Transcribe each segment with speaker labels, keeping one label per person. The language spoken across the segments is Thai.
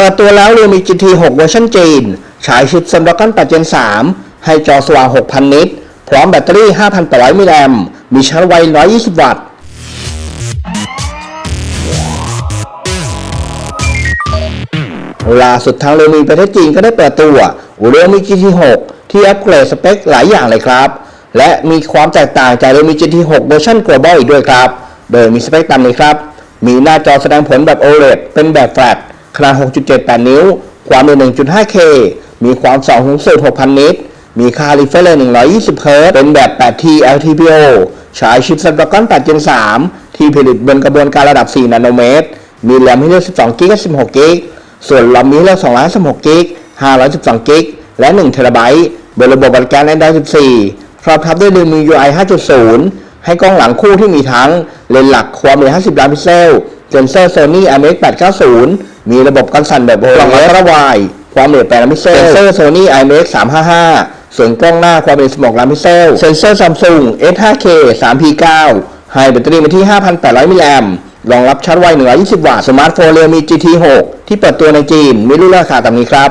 Speaker 1: เปิดตัวแล้ว Realme GT 6 เวอร์ชันจีน ฉายชิป Snapdragon 8 Gen 3 ให้จอสว่าง 6,000 นิต พร้อมแบตเตอรี่ 5,800 มิลลิแอมป์มีชาร์จไว 120 วัตต์ล่าสุดทาง Realme ประเทศจีนก็ได้เปิดตัว Realme GT 6 ที่อัปเกรดสเปคหลายอย่างเลยครับ และมีความแตกต่างจาก Realme GT 6 เวอร์ชัน Global อีกด้วยครับ โดยมีสเปคตามนี้ครับ มีหน้าจอแสดงผลแบบ OLED เป็นแบบแฟลต ขนาด 6.78 นิ้ว ความเร็ว 1.5K มีความส่องสูงสุด 6,000 นิตมีค่า refresh rate 120 Hz เป็นแบบ 8T LTPO ใช้ชิป Snapdragon 8 Gen 3 ที่ผลิตบนกระบวนการระดับ 4 นาโนเมตร มีแรมให้เลือก 12 g b กับ 16 g b ส่วนลอมมีให้เลือก216 g 512 g b และ 1 t b บนระบบบริการ Android 14พร้อมทับด้วย Realme UI 5.0 ให้กล้องหลังคู่ที่มีทั้งเลนส์หลักความละเอียด50 ล้านพิกเซล เซนเซอร์ Sony IMX 890 มีระบบกันสั่นแบบ OLED กล้องอัลตร้าไวด์ความละเอียด8ล้านพิกเซล เซนเซอร์ Sony IMX 355ส่วนกล้องหน้าความละเอียด16ล้านพิกเซล เซนเซอร์ Samsung S5K 3P9 ให้แบตเตอรี่มาที่ 5,800 มิลลิแอมป์รองรับชาร์จไว 120 วัตต์ สมาร์ทโฟน Realme GT 6 ที่เปิดตัวในจีน มีรุ่นราคาตามนี้ครับ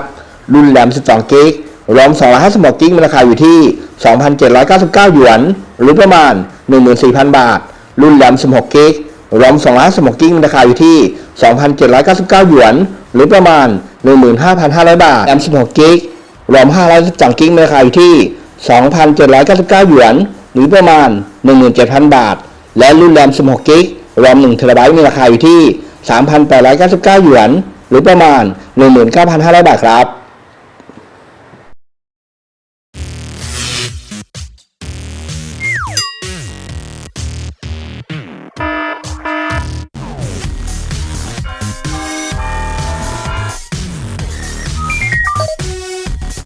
Speaker 1: รุ่นแรม 12 กิกรอม 256 กิกมีราคาอยู่ที่ 2,799 หยวน หรือประมาณ 14,000 บาท รุ่นแรม 16 กิก รอม256กิกมีราคาอยู่ที่ 2,799 หยวน หรือประมาณ 15,500 บาทแรม16กิกรอม512กิกมีราคาอยู่ที่ 2,799 หยวน หรือประมาณ 17,000 บาท และรุ่นแรม16กิกรอม1เทราไบต์มีราคาอยู่ที่ 3,899 หยวน หรือประมาณ 19,500 บาทครับ